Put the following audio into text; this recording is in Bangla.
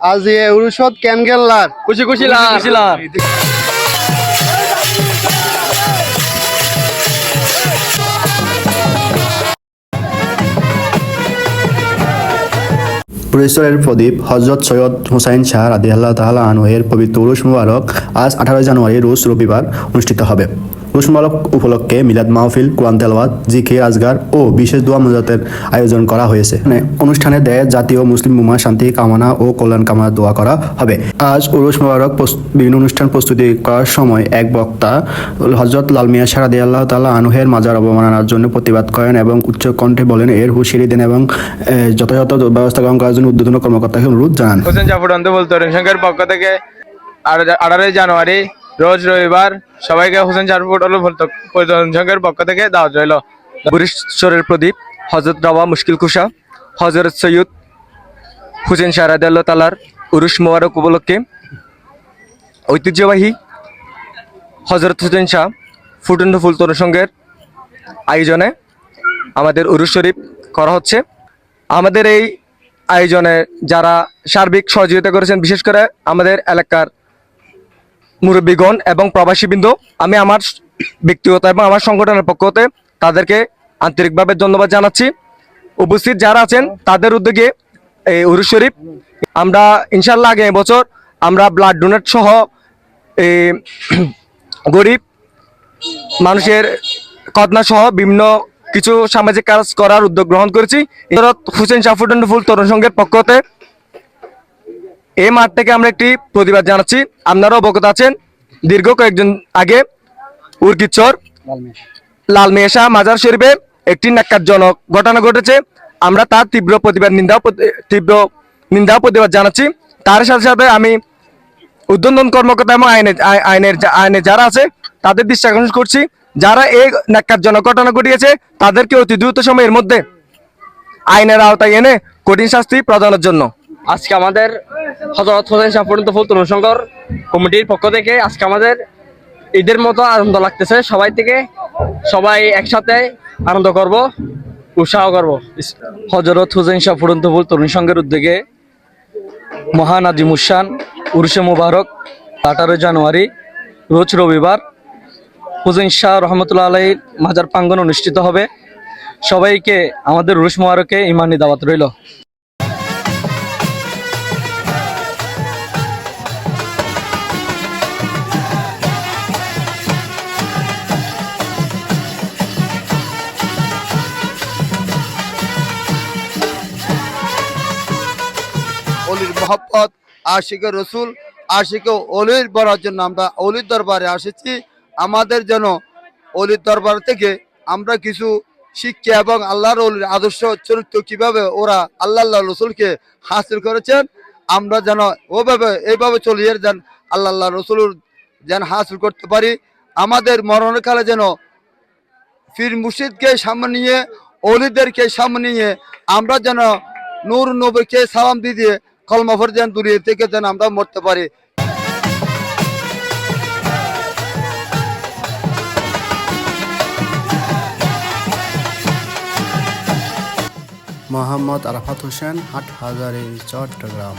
আজ এ কেন গেল্লার খুশি খুশি লার পুরেশ্বরের প্রদীপ হজরত সৈয়দ হুসাইন শাহ রাদি আল্লাহ তাহলা আনহের পবিত্র উরুস মুবারক আজ আঠারোই জানুয়ারি রোজ রবিবার অনুষ্ঠিত হবে। মুবারক উপলক্ষে মিলাদ মাহফিল, কোরআন তেলাওয়াত, জিকির, আজগার ও বিশেষ দোয়া মুজাতের আয়োজন করা হয়েছে। মানে অনুষ্ঠানে দেয় জাতীয় মুসলিম উমা শান্তি, কামনা ও কল্যাণ কামনা দোয়া করা হবে। আজ উরুস মুবারক বিভিন্ন অনুষ্ঠান প্রস্তুতি করার সময় এক বক্তা হজরত লাল মিয়া সারাদি আল্লাহ তালা আনুহের মাজার অবমাননার জন্য প্রতিবাদ করেন এবং উচ্চ কণ্ঠে বলেন, এর হুঁশিয়ারি দেন এবং যথাযথ ব্যবস্থা গ্রহণ করার জন্য উদ্বোধন কর্মকর্তাকে অনুরোধ জানান। হোসেন জাফর সংঘের পক্ষ থেকে আঠারো- আঠারোই জানুয়ারি রোজ রবিবার সবাইকে হোসেন তরুণ সংঘের পক্ষ থেকে দাওয়াত রইল। বুরিশ্বরের প্রদীপ, হজরত রাওয়া মুশকিল কুশা, হজরত সৈয়দ হুসেন শাহরাদ আল্লাহ তালার উরুস মোবারক উপলক্ষে ঐতিহ্যবাহী হজরত হুসেন শাহ ফুটন্ড ফুল তরুণ সংঘের আয়োজনে আমাদের উরুস শরীফ করা হচ্ছে। আমাদের এই আয়োজনে যারা সার্বিক সহযোগিতা করেছেন, বিশেষ করে আমাদের এলাকার মুরব্বীগণ এবং প্রবাসীবৃন্দ, আমি আমার ব্যক্তিগত এবং আমার সংগঠনের পক্ষ হতে তাদেরকে আন্তরিকভাবে ধন্যবাদ জানাচ্ছি। উপস্থিত যারা আছেন, তাদের উদ্যোগে এই উরুস শরীফ, আমরা ইনশাল্লাহ আগে বছর আমরা ব্লাড ডোনেট সহ এই গরিব মানুষের কদনা সহ বিভিন্ন কিছু সামাজিক কাজ করার উদ্যোগ গ্রহণ করেছি। হুসেন শাহফুটন ফুল তরুণ সংঘের পক্ষ হতে এই মাঠ থেকে আমরা একটি প্রতিবাদ জানাচ্ছি। আপনারাও অবগত আছেন দীর্ঘ কয়েকজন আগে উর্কিচর লাল মেয়েশা মাজার শরীফে একটি ন্যাক্কারজনক ঘটনা ঘটেছে। আমরা তার তীব্র প্রতিবাদ নিন্দা তীব্র নিন্দা প্রতিবাদ জানাচ্ছি। তার সাথে সাথে আমি উদ্বোধন কর্মকর্তা এবং আইনে আইনের আইনে যারা আছে তাদের দৃষ্টি আকর্ষণ করছি। যারা এই ন্যাক্কারজনক ঘটনা ঘটিয়েছে তাদেরকে অতি দ্রুত সময়ের মধ্যে আইনের আওতায় এনে কঠিন শাস্তি প্রদানের জন্য। আজকে আমাদের হজরত হোসেন শাহপুরন্ত ফুল তরুণ কমিটির পক্ষ থেকে আজকে আমাদের ঈদের মতো আনন্দ লাগতেছে। সবাই থেকে সবাই একসাথে আনন্দ করব, উৎসাহ করব। হজরত হোসেন ফুরন্ত ফুল তরুণ সংঘের উদ্যোগে মহান আজিমুসান উরুষে মুবারক আঠারোই জানুয়ারি, রোজ রবিবার হুজেন শাহ রহমতুল্লাহ আলাইর মাজার প্রাঙ্গন অনুষ্ঠিত হবে। সবাইকে আমাদের উরুষ মুবারকে ইমানি দাওয়াত রইল। অলির মহব্বত, আশিকের রসুল, আশিকে অলির বলার জন্য আমরা অলির দরবারে এসেছি আমাদের যেন অলির দরবার থেকে আমরা কিছু শিক্ষা এবং আল্লাহর অলির আদর্শ, চরিত্র কীভাবে ওরা আল্লাহ আল্লাহ রসুলকে হাসিল করেছেন, আমরা যেন ওভাবে, এইভাবে চলিয়ে যেন আল্লাহ আল্লাহ রসুল যেন হাসিল করতে পারি। আমাদের মরণের কালে যেন ফির মুর্শিদকে সামনে নিয়ে, অলিদেরকে সামনে নিয়ে আমরা যেন নূর নবীকে সালাম দিয়ে কলমাফর যেন থেকে যেন আমরা মরতে পারি। মোহাম্মদ আরাফাত হোসেন হাট হাজারি চট্টগ্রাম।